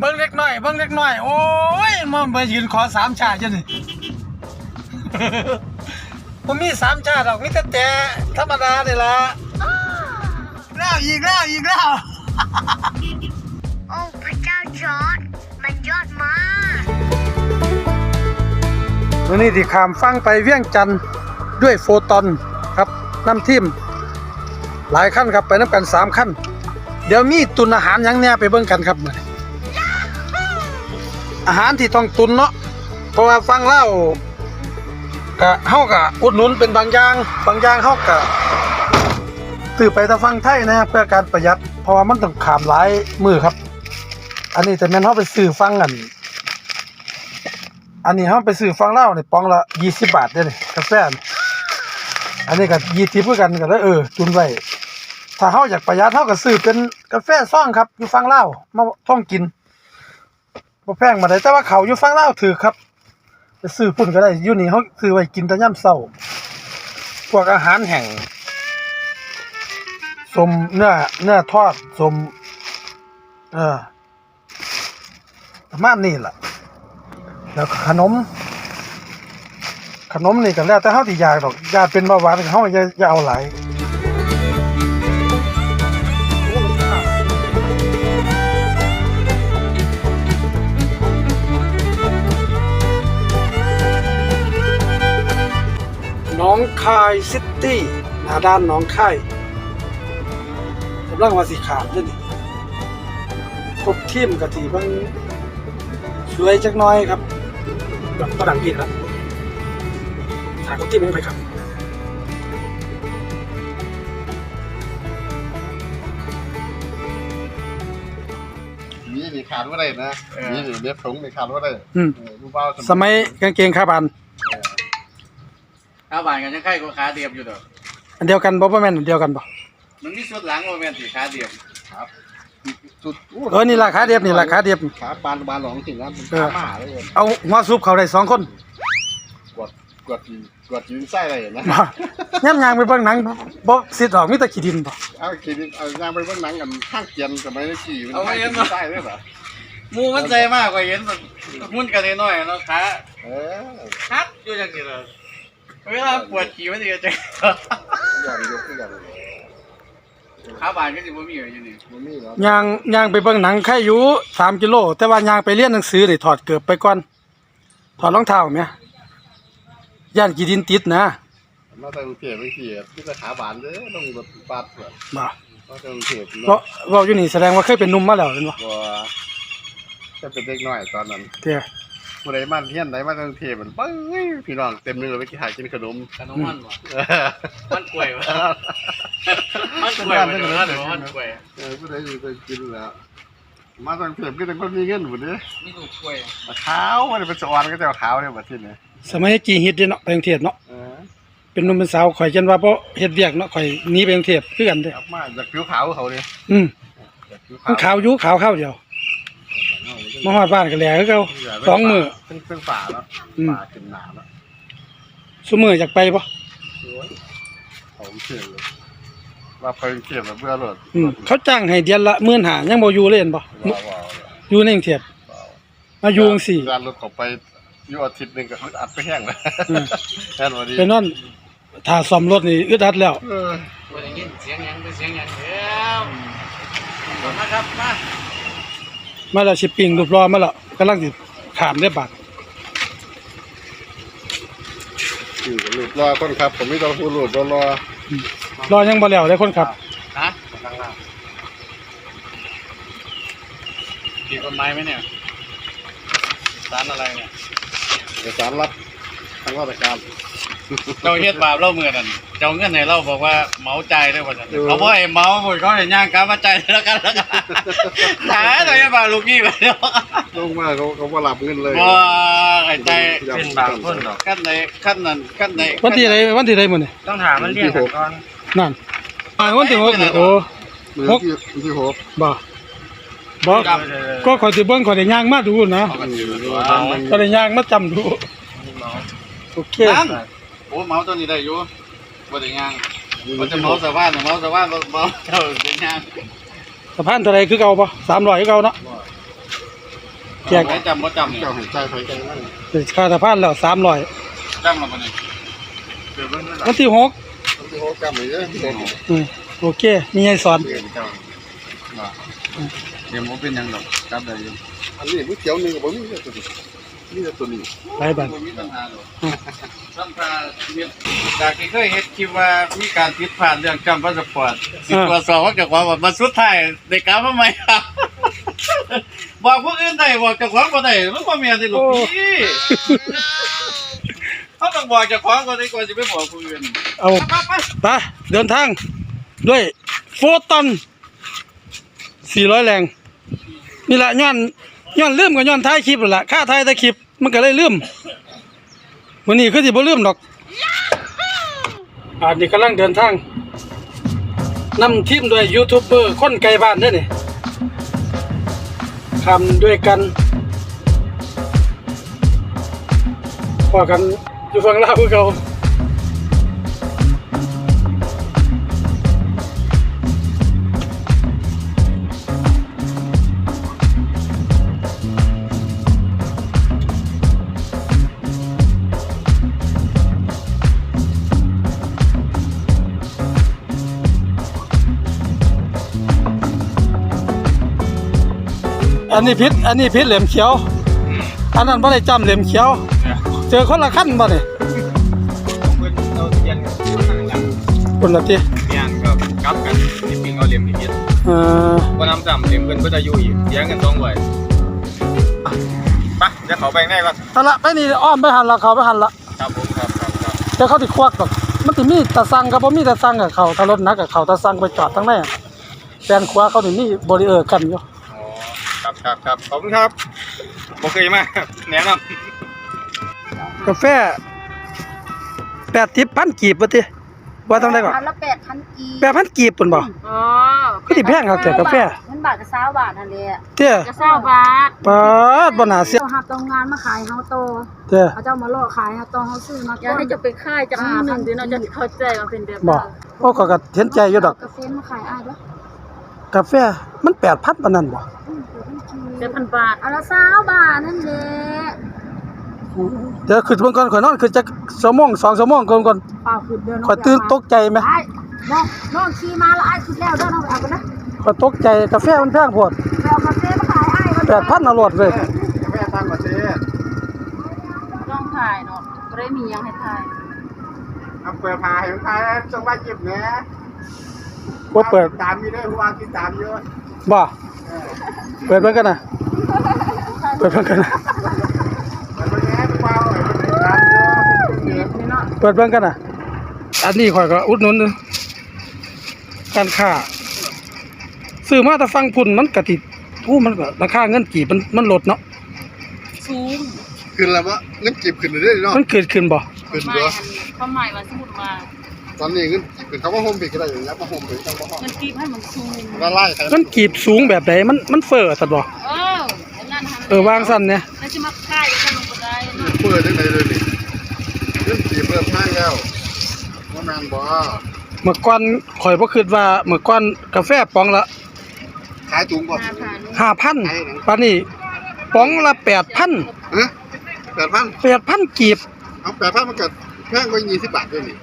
เบิ้งเล็กน้อยเบิ้งเล็กน้อยโอ้ยมันไปยืนขอสามชาติจังนี่ผมมีสามชาติหรอกมีแต่แต่ธรรมดาเลยล่ะแล้วอีกแล้วอีกแล้วโอ้พระเจ้าจอร์ดมันยอดมากวันนี้ที่ขามฟังไปเวียงจันทร์ด้วยโฟตอนครับน้ำทิมหลายขั้นครับไปน้ำกันสามขั้นเดี๋ยวมีตุนอาหารหยังเนี่ยไปเบิ่งกันครับมื้ อาหารที่ต้องตุนเนาะเพราะว่าฟังเล่าก็เฮาก็อุดหนุนเป็นบางอย่างบางอย่างเฮาก็ซื้อไปทาฟังไทยนะเพื่อการประหยัดเพราะว่ามันต้องขามหลายมือครับ อันนี้แต่แม่นเฮาไปซื้อฟังกันอันนี้เฮาไปซื้อฟังเล่าวนี่ยปองละ20บาทเด้อนี่กาแฟนี่อันนี้ก็20คือกันก็เลยเออตุนไว้ถ้าเฮาอยากประหยัดเฮาก็ซื้อเป็นกาแฟซ่องครับอยู่ฟังเล่ามาท่องกิน บ่แพงมาได้แต่ว่าเขาอยู่ฟังเล่าวถือครับไปซื้อพุ่นก็ได้อยู่นี่เฮาซื้อไว้กินแต่ยามเช้าพวกอาหารแห้งสมเนื้อเนื้อทอดสมเออประมาณนี้ล่ะ แล้วก็ขนม ขนมนี่ก็แล้วแต่เฮาสิอยากดอกอยากเป็นเบาหวานเฮาอย่าอย่าเอาหลาย องคายซิตี้หน้าด้านหน้องคายกำลังว่าสิขามเด้อนี่ครบทีมกะทิเบิ่งสวยจักหน้อยครับแบบประดังผิดแล้วถ่ายคนที่มึงไปครับนี่นี่ขาดว่าได้นะนี่นี่เด็บถุงนี่ขาดว่าได้อืม เออรู้เปล่าสมัยกางเกงขาบาน ข้าวบานกันยังไข่ก็ขาเดียบอยู่ดอกอันเดียวกันบ่บ่แม่นอันเดียวกันบ่มันมีส่วนหลังว่าแม่นสิขาเดียบครับสุดเออนี่ราคาเดียบนี่ราคาเดียบ ขาบานบานหลองสินะมันเออขาหมาเลยเอาหัวซุปเขาได้สองคนกดกดกดยืนไส้อะไรนะบ่ย่ำยางไปเบิ่งหนังบ่สิดอกมีแต่ขี้ดินบ่เอาคิดเอาย่างไปเบิ่งหนังกันข้างเกียนกับไม่ได้ขี่มันเอาไว้ข้างเห็นกินบ่ไส้ด้วยเหรอหมูมันใจมากกว่าเห็นมันมุ่นกันน้อยๆเนาะขาเออ คัดอยู่จังซี่เลย เวลาปวดขี้มันสิจะย้อนยกขึ้นกันข้าวบานก็สิบ่มีอยู่นี่มันมีแล้วยางยางไปเบิ่งหนังแค่อยู่3กิโล แต่ว่ายางไปเรียนหนังสือนี่ถอดเกือบไปก่อน ถอดรองเท้าแม่ย่านขี้ดินติดนะมาจากกรุงเทพไปขี่ที่จะขาบานเลยต้องรถบัสเผื่อบ่มาจากกรุงเทพเพราะเว้าอยู่นี่แสดงว่าเคยเป็นหนุ่มมาแล้วเห็นบ่ว่าจะเป็นเด็กน้อยตอนนั้นเด้อ ผู้ใดมาเฮียนใดมาจากกรุงเทพมันปึ้ยพี่น้องเต็มเลยไปกินหากินขนมขนมมันบ่มันกล้วยวะมันกล้วยมันเด้อเดี๋ยวมันกล้วยเออผู้ใดอยู่ไปกินแล้วมาจากกรุงเทพก็ต้องคนมีเงินหมดเด้มีลูกกล้วยขาวมันเป็นสวรรค์ก็จะเอาขาวเนี่ยบัดทีนี้สมัยจีฮิตเด้เนาะไปกรุงเทพเนาะเออเป็นหนุ่มเป็นสาวข่อยจันว่าเพราะเฮ็ดเวียกเนาะข่อยหนีไปกรุงเทพคือกันเด้กลับมาจากผิวขาวเขาเนี่ยอืมจากผิวมันขาวอยู่ขาวเข้าเดียว มาฮอดบ้านก็แหล่คือเก่าสองมื้อเป็นเครื่องป่าแล้วอืมป่าขึ้นหนาแล้วซุมื้ออยากไปบ่โอ้ยเขาเชื่อเลยว่าไปกรุงเทพแล้วเบื่อรถอืมเขาจ้างให้เดือนละ15,000ยังบ่อยู่เลยเห็นบ่ว้าวว้าวอยู่ในกรุงเทพมาอยู่จังซี่ร้านรถเขาไปอยู่อาทิตย์หนึงก็อัดไปแห้งแล้วอืมแค่นวันนี้ไปนอนถ้าซ่อมรถนี่อึดอัดแล้วเออบ่ได้ยินเสียงหยังเป็นเสียงหยังแล้วมาครับมา มาแล้วสิปิ้งรูปรอมาแล้วกำลังสิข้ามได้บาดคือรูปรอคนครับ ผมไม่ต้องพูดรูปรอรอรอยังบ่แล้วเลยคนขับฮะผิดกฎหมายไหมเนี่ยร้านอะไรเนี่ยเอกสารรับทางราชการเราเฮ็ดบาปเล่าเมื่อนั่นเจ้าเงินให้เราบอกว่าเหมาใจายได้ว่าซั่นเออเขาบ่ให้เหมาบ่เขาให้ย่างกลับมาใจายแล้วกันแล้วกันหาตั วเฮ็ดบาลูกนี่ไปแล้วลงมาเขาเขาว่ารับเงินเลยบ่ให้ใจเป็นบางคนหรอกขั้นใดขั้นนั้นขั้นใดวันที่ใดวันที่ใดมื้อนี่ยต้องถามมันเรียกก่อนนั่นวันที่หกนี่โอ้หกที่มือที่หกบ่บ่ก็ขอยสิเบิ่งขอได้ย่างมาดูนะมันอยู่ในเอามันก็ได้ย่างมาจำดูโอเคนั่งโอ้เมาตัวนี้ได้อยู่บ่ได้ย่างมันจะเมาสะพานเมาสะพานบ่บ่เจ้าเป็นย่างะพานเท่าไหร่คือเก่าบ่300คือเก่าเนาะแจกไม่จำบ่จำเนี่ยเจ้าเห็นใจไฟใจนั่นค่าสะพานแล้ว300จำแล้วบ่เนี่ยเดี๋ยวเบิ่งนั่นล่ะวันที่หกที่เขาจำเลยเนี่ยที่เขาอืมโอเค มีให้สอนเรียนเจ้าว่าเดี๋ยวบ่เป็นหยังดอกจำได้อยู่อันนี้มันเขียวหนึ่งกับผมนี่ตัว นี้นี่ตัวนี้หลายบาทบ่มีปัญหาหรอกสัมภาษณ์เนี่ยจากที่เคยเฮ็ดคลิปว่ามีการผิดพลาดเรื่องจำพาสปอร์ตสิตรวจสอบว่าเจากว่ามาสุดท้ายได้กลับมาใหม่ครับบอกผู้อื่นได้บอกเจ้าของบ่ได้มันบ่แม่นสิลูกพี่เขาต้องบอกเจ้าของก่อนดีกว่าสิไปบอกผู้อื่นเอาไปไปไปเดินทางด้วยโฟตอน400 แรง นี่แหละย้อน ย้อนลืมกับย้อนท้ายคลิปนั่นแหละค่าท้ายแต่คลิปมันก็เลยลืมวันนี้คือสิบ่ลืมดอกอ่านี่กำลังเดินทางนำทีมด้วยยูทูบเบอร์คนไกลบ้านด้อนี่ทำด้วยกันพอกันอยู่ฝั่งลาวคือเก่า นนี้พิษอันนี้พิษเหลี่ยมเขียว อันนั้นบ่ได้จำเหลี่ยมเขียว เจอคนละขั้นบ่นี่ผมเพิ่นเอาเทียนกันข้างหลังคนละทีเทียนกับกลับกันที่ปิงเอาเหลี่ยมอีกเฮ็ดเอ่อบ่นำซ้ำเหลี่ยมเพิ่นเพิ่นจะอยู่อีกเสียเงินสองไว้ไปเดี๋ยวเขาไปข้างในก่อนเอาละไปนี่อ้อมไปหันละเขาไปหันละครับผมครับครับครับเดี๋ยวเขาสิควักดอกมันสิมีตะสั่งกับบ่มีตะสั่งกับเขาถ้ารถหนักกับเขาตะสั่งไปจอดทั้งในอะแฟนขวาเขานี่มีบริเออร์กันอยู่อ๋อ ครับครับครับขอบคุณครับบ่เคยมาแนะนำกาแฟแปดทิพพันกีบบ่ติว่าทำได้ก่อนอันละแปดพันกีแปดพันกีบปุ่นบ่อ๋อก็สิแพงครับแต่กาแฟมันบาทกับสาวบาทนั่นแหละเตี้ยจะเศร้าบาทปาดบ่น่าเสียเจ้าหับตรงงานมาขายเฮาโตเตี้ยเขาเจ้ามาล่อขายเฮาโตเฮาซื้อมาอยากให้จะไปค่ายจากมือหนึ่งเดี๋ยวเราจะเข้าใจว่าเป็นแบบบ่โอ้ก็ก็เห็นใจอยู่ดอกกาแฟมาขายอ้ายเด้อกาแฟมัน8,000ปานนั้นบ่อืมเดี๋ยวเพิ่นกิน เจ็ดพันบาทอันละสาวบาทนั่นแหละเดี๋ยวคือเบิ่งก่อนข่อยนอนคือจักชั่วโมง2ชั่วโมงก่อนก่อนเปล่าคือเดินข่อยตื่นตกใจไหมอ้ายน้องน้องขี่มาแล้วอ้ายคิดแล้วเด้อน้องไปเอากันนะข่อยตกใจกาแฟมันแพงโพดไปเอากาแฟมาขายอ้ายเขาเด้อ8,000เอาโลดเว้ยแม่ตั้งประเทศต้องถ่ายเนาะไม่ได้มียังให้ถ่ายเอาเปิดพาเห็นพาจังหวัดเก็บแหน่บ่เปิดตามมีได้หัวติดตามเยอะบ่ เปิดเบิ่งกันน่ะเปิดเบิ่งกันน่ะมันเป็นแง่เป็นเบาเลยมันติดตามเยอะเดือดนี่เนาะเปิดเบิ่งกันน่ะอันนี้ข่อยก็อุดหนุนอยู่การค้าซื้อมาแต่ฟังพุ่นมันก็ติอู้มันก็ราคาเงินกีบมันมันลดเนาะซูมขึ้นแล้ววะเงินจีบขึ้นเรื่อยๆเนาะมันเกิดขึ้นบ่ขึ้นหเยมายอะอันความหมายว่าสมมุติว่า ตอนนี้เงินจีบขึ้นเขาว่าโฮมบิกก็ได้อย่างเงี้ยมาโฮมบิกต้องมาโฮมเงินกีบให้มันซูมละลายใครมันกีบสูงแบบใดมันมันเฟ้อซั่นบ่เออไอ้นั่นทำเออวางซั่นเนี่ยแล้วจะมาค่ายแล้วมันก็ได้เนาะเปิดได้ไหนเลยนี่เงินจีบเริ่มห้างแล้วว่าแมนบ่เมื่อก่อนข่อยบ่คิดว่าเมื่อก่อนกาแฟป๋องละขายถุงบ่ห้าพัน5,000ปานนี้ป๋องละ8,000ฮะแปดพัน8,000กีบเอาแปดพันมันเกิดแพงกว่ายี่สิบบาทด้วยนี่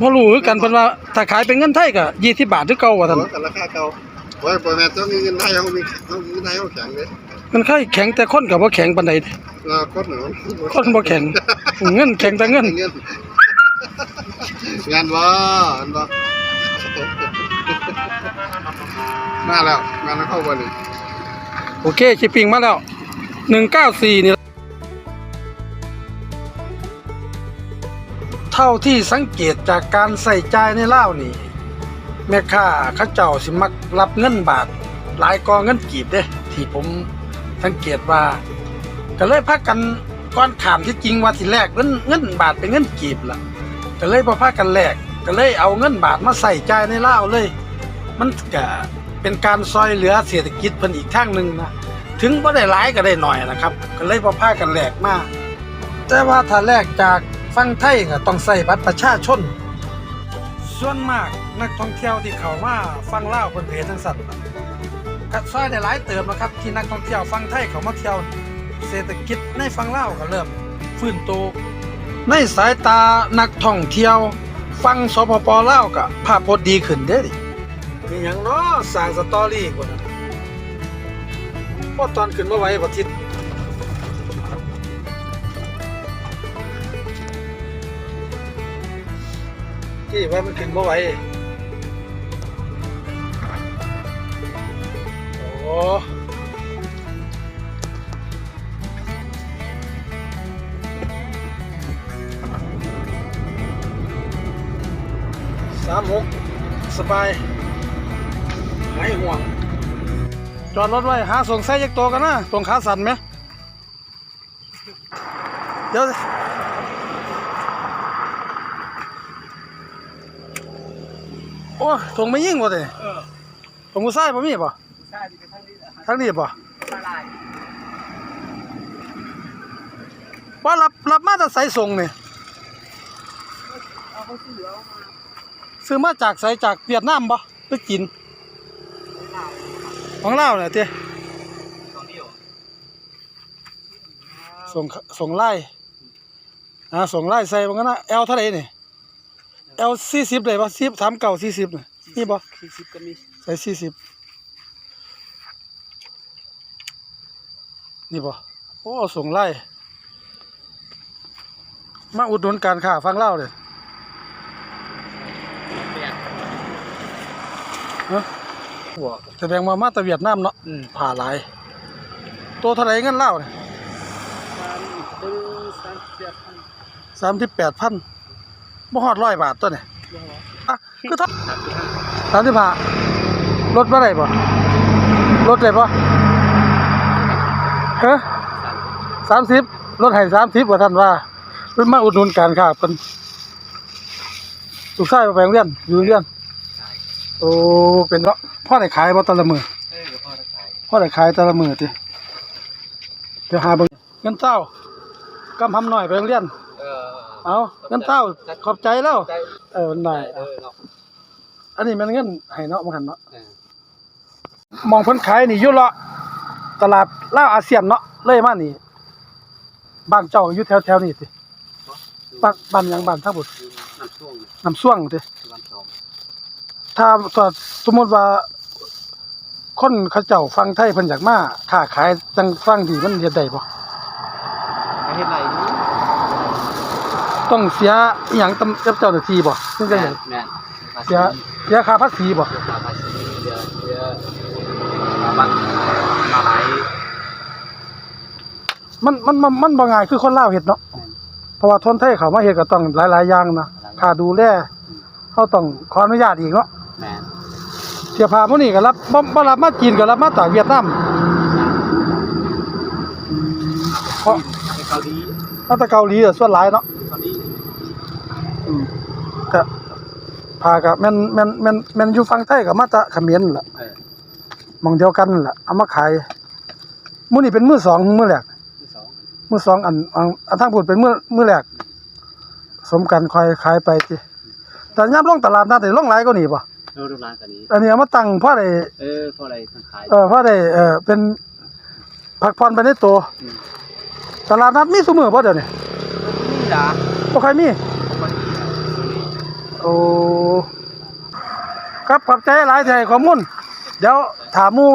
บ่รู้คือกันเพิ่นว่าถ้าขายเป็นเงินไทยก็20บาทคือเก่าว่าซั่นโอ้กันราคาเก่าโอ้ยปล่อยแม่ต้องมีเงินได้เขามีเขามีเงินได้เขาแข็งเลยมันค่อยแข็งแต่คนก็บ่แข็งปานใดเดะเราโคตรหนูคนบ่แข็งเงินแข็งแต่เงินเงินงานบ่งานบ่มาแล้วงานแล้วเข้าวันนี้โอเคชิปปิ้งมาแล้วหนึ่ เท่าที่สังเกตจากการใส่ใจในเล่านี่แม่ค้าเขาเจ้าสิมักรับเงินบาท หลายกองเงินกีบเด้ที่ผมสังเกตว่า ก็เลยพากันก้อนขามที่จริงว่าสิแลกเงินเงินบาทเป็นเงินกีบล่ะ ก็เลยพอพากันแลกก็เลยเอาเงินบาทมาใส่ใจในเล่าเลย มันก็เป็นการซอยเหลือเศรษฐกิจเพิ่นอีกทางหนึ่งนะถึงบ่ได้หลายก็ได้หน่อยนะครับ ก็เลยพอพากันแลกมาก แต่ว่าถ้าแลกจาก ฝั่งไทยก็ต้องใส่บัตรประชาชน ส่วนมากนักท่องเที่ยวที่เข้ามาฟังลาวเพิ่นเพจทั้งสัตว์ก็ซอยได้หลายเติมนะครับ ที่นักท่องเที่ยวฟังไทยเขามาเที่ยว เศรษฐกิจในฝั่งลาวก็เริ่มฟื้นตัวในสายตานักท่องเที่ยวฝั่งสปปลาวก็ภาพพจน์ดีขึ้นเด้ดิมีหยังเนาะสร้างสตอรี่กว่านั้นพอตอนขึ้นมาไหว้บ่ทิศ ที่ว่ามันขึ้นมาไหวโอ้สามหกสบายหายห่วง จอดรถไว้ หาส่งไส้ยักตัวกันนะตรงขาสั่นไหม เดี๋ยวสิโอ้ถงไม่ยิ่งบ่เด้ถงกูไส้บ่มีป่ะทั้งนี้ป่ะว่ารับรับมาแต่ใส่ส่งนี่ซื้อมาจากไสจากเวียดนามบ่หรือจีนของลาวเนี่ยเต้ส่งส่งไล่อ่าส่งไล่ใส่บ่งั้นนะเอลเท่าไหร่นี่ เอล40ได้บ่10 3 9 40น่ะนี่บ่40ก็มีใส่40นี่บ่โอ้ส่งไล่มาอุดหนุนการค้าฟังลาวเด้หัวแสดงว่ามาแตะเวียดนามเนาะผ่าหลายตัวเท่าไหรเงินเล่าวเนี่ยสามสิบแปดพัน บ่ฮอดร้อยบาทตัวเนี่ยอะคือทับสามสิบห้าลดมาได้ป่ะลดได้ป่ะเฮ้สามสิบลดให้สามสิบว่าท่านว่าเพิ่นมาอุดหนุนการค้าเพิ่นลูกชายไปโรงเรียนอยู่โรงเรียนโอ้เป็นเนาะพ่อได้ขายบ่แตละมือพ่อได้ขายแต่ละมือติเดี๋ยวหาเบิ่งเงินเต้ากำทำหน่อยไปโรงเรียน เออเอาเงินเต้าขอบใจแล้วใจเออหน่อยเออเนาะอันนี้มันเงินให้เนาะมันหันเนาะมองเพิ่นขายนี่อยู่เลาะตลาดลาวอาเซียนเนาะเลยมานี่บ้านเจ้าอยู่แถวๆนี้ติบ้านบ้านหยังบ้านท่าบุตรน้ำช่วงน้ำส่วงติวันสองถ้าถ้าสมมติว่า คนเขาเจ้าฟังไทยเพิ่นอยากมาค้าขายจังฟังดีมันเฮ็ดได้บ่ เฮ็ดไรนี่ ต้องเสียอหย่างตำกับเจ้าหน้าที่บ่ถึงจะได้แม่นเสียเสียค่าภาษีบ่เสียค่าภาษีเสียเสียมาบัตรมาหลายมันมันมันมันบ่ง่ายคือคนลาวเฮ็ดเนาะเพราะว่าทนไทยเขามาเฮ็ดก็ต้องหลายๆอย่างนะค่าดูแลเฮาต้องขออนุญาตอีกเนาะแม่นเสื้อผ้าพวกนี้ก็รับบ่บ่รับมาจีนก็รับมาจากเวียดนามเพราะไปเกาหลีมาจากเกาหลีอะส่วนหลายเนาะเกาหลี อืมก็ผ้าก็แม่นแม่นแม่นแม่นอยู่ฝั่งไทยก็มาจากเขมรนั่นล่ะเออหมองเดียวกันนั่นล่ะเอามาขายมื้อนี้เป็นมื้อสองมื้อแรกที่สองมื้อสองอันอันอันทางพูดเป็นมื้อมื้อแรกสมกันค่อยขายไปติแต่ยามลงตลาดนัดได้ลงหลายกว่านี้บ่ดูดูร้านกันนี้ อันนี้เอามาตั้งพอได้เออพออะไรทางขาย เออพอได้เออเป็นพักผ่อนไปในตัวอืม ตลาดนัดมีซุมื้อบ่เดี๋ยวนี้นี่จ้าบ่ค่อยมีคนนี้คนนี้ โอ้ครับขอบใจหลายใจข้อมูลเดี๋ยวถามมู